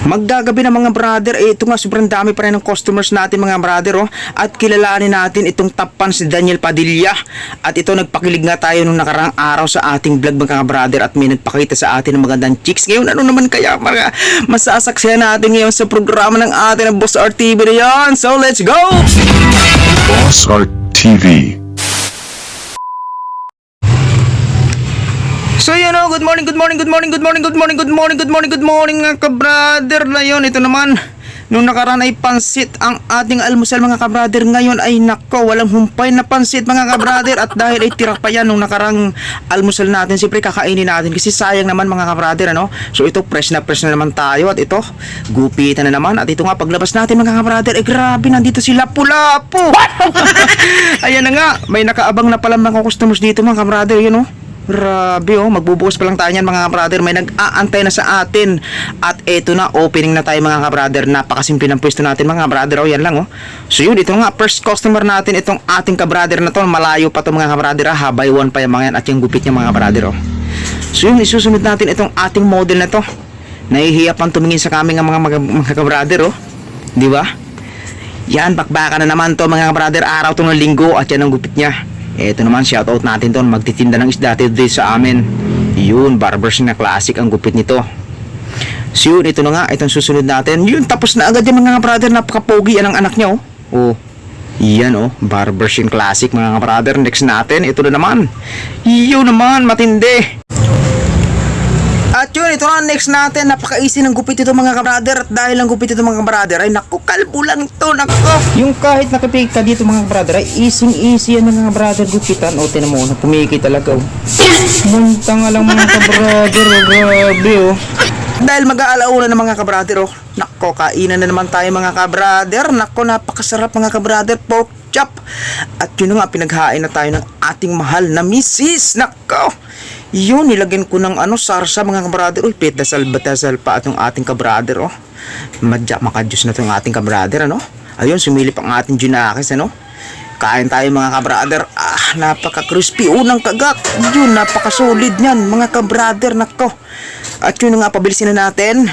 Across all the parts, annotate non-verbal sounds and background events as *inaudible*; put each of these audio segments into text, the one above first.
Magdagabi na mga brother, eh, ito nga sobrang dami pa rin ng customers natin mga brother oh. At kilalanin natin itong tapan si Daniel Padilla. At ito nagpakilig nga tayo nung nakarang araw sa ating vlog mga brother at may nagpakita sa atin ng magandang chicks. Ngayon ano naman kaya mga masasaksihan natin ngayon sa programa ng atin ng Boss RTV na yan. So let's go! Boss Art TV. So yun o, good morning, good morning, good morning, good morning, good morning, good morning, good morning, good morning mga kabrader na yun. Ito naman, nung nakaraan ay pansit ang ating almusal mga kabrader. Ngayon ay nako, walang humpay na pansit mga kabrader. At dahil ay tira pa yan nung nakarang almusal natin, siyempre kakainin natin kasi sayang naman mga kabrader ano. So ito, fresh na fresh na naman tayo at ito, gupitan na naman. At ito nga, paglabas natin mga kabrader, eh grabe, nandito sila pula-po. *laughs* Ayan na nga, may nakaabang na pala mga customers dito mga kabrader, yun oh. Grabe oh, magbubukas pa lang tayo niyan mga kabrader. May nag-aantay na sa atin. At eto na, opening na tayo mga kabrader. Napakasimple ng pwesto natin mga kabrader. Oh, yan lang oh. So yun, ito nga, first customer natin, itong ating kabrader na to. Malayo pa to mga kabrader ah. Habay one pa yung mga yan at yung gupit niya mga kabrader oh. So yun, isusunod natin itong ating model na to. Nahihiya pang tumingin sa kami ng mga, mga, mga kabrader oh. Di ba? Yan, bakbaka na naman to mga brother. Araw to ng linggo at yan ang gupit niya. Ito naman, shoutout natin to. Magtitinda ng isda dito sa amin. Yun, barbers na classic ang gupit nito. So yun, ito na nga, itong susunod natin. Yun, tapos na agad yung mga brother. Napaka-pogi yan ang anak niya, oh. Oh, yan oh, Barbershop Classic mga brother. Next natin, ito na naman. Yun naman, matindi. At yun, ito na next natin. Napaka-easy ng gupit ito mga kabrader. At dahil ang gupit ito mga kabrader, ay naku, kalbo lang to, naku. Yung kahit nakapig ka dito mga kabrader, ay easy-easy yan mga kabrader gupitan. O, tinan mo, pumiki talaga oh. Munta nga lang mga kabrader, oh, grabe oh. Dahil mag-aalauna ng mga kabrader oh. Nako, kainan na naman tayo mga kabrader. Nako, napakasarap mga kabrader. Pork chop. At yun nga, pinaghain na tayo ng ating mahal na misis. Nako. Yun, nilagyan ko ng ano, sarsa mga kabrader. Uy, petasal batasal pa atong ating kabrader, oh. Madya, makadiyos na itong ating kabrader, ano? Ayun, sumilip ang ating junakis, ano? Kain tayo mga kabrader. Ah, napaka-crispy. Unang kagat. Yun, napaka-solid niyan, mga kabrader. Nako. At yun nga, pabilisin na natin.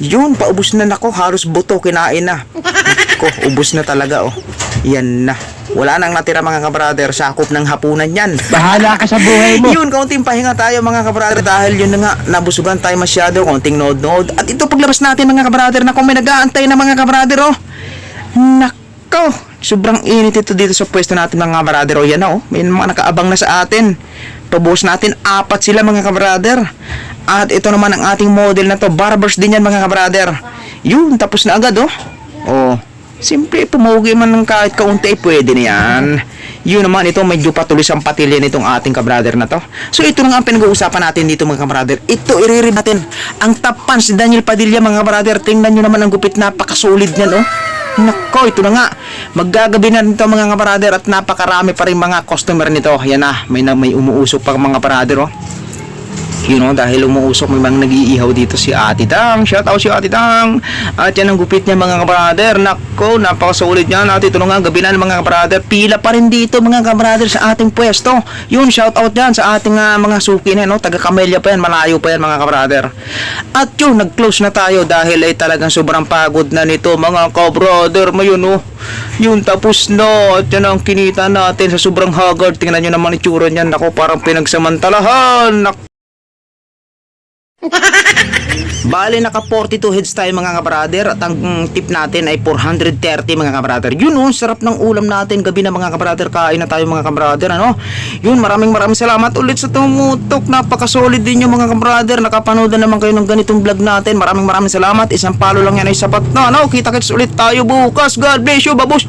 Yun, paubos na nako. Halos buto, kinain na. Nako, ubos na talaga, oh. Yan na. Wala nang natira mga kabrader. Sakop ng hapunan yan. Bahala ka sa buhay mo. Yun, kaunting pahinga tayo mga kabrader dahil yun na nga, nabusugan tayo masyado, kaunting nod-nod. At ito paglabas natin mga kabrader na kung may nag-aantay na mga kabrader, oh. Nako, sobrang init ito dito sa pwesto natin mga kabrader, oh. Yan oh. May mga nakaabang na sa atin. Pabuhos natin, apat sila mga kabrader. At ito naman ang ating model na to, barbers din yan mga kabrader. Yun, tapos na agad, oh. Oh, Simple, pumugi man ng kahit kaunti, pwede na yan. Yun naman, ito medyo patuloy ang patilya nitong ating kabrader na to. So ito na nga ang pinag-uusapan natin dito mga kabrader. Ito, iririb natin. Ang tapan si Daniel Padilla mga kabrader. Tingnan nyo naman ang gupit, napakasolid niyan, oh. Nako, ito na nga. Maggagabi na nito mga kabrader at napakarami pa rin mga customer nito. Yan na, may, may umuusok pa mga kabrader, oh. You know, dahil umuusok may mga nag-iihaw dito si Ate Dang. Shout out si Ate Dang. At yan ang gupit niya mga kabrader. Nako, napakasolid niya. At ito na nga, gabi na mga kabrader. Pila pa rin dito mga kabrader sa ating pwesto. Yun, shout out yan sa ating ah, mga suki na, no? Taga Camellia pa yan, malayo pa yan mga kabrader. At yun, nag-close na tayo dahil ay talagang sobrang pagod na nito mga kabrader. Mayun, oh. Yun, tapos na. At yan ang kinita natin sa sobrang haggard. Tingnan nyo naman itsura niyan. Nako, parang pinagsamantalahan. Nako. Bale, naka 42 heads tayo mga kabrader at ang tip natin ay 430 mga kabrader. Yun oh, sarap ng ulam natin gabi na mga kabrader. Kain na tayo mga kabrader, ano? Yun, maraming maraming salamat ulit sa tumutok. Napaka-solid din yung mga kabrader. Nakapanood na naman kayo ng ganitong vlog natin. Maraming maraming salamat. Isang palo lang yan ay sapat na, ano? Kita-kits ulit tayo bukas. God bless you, babos.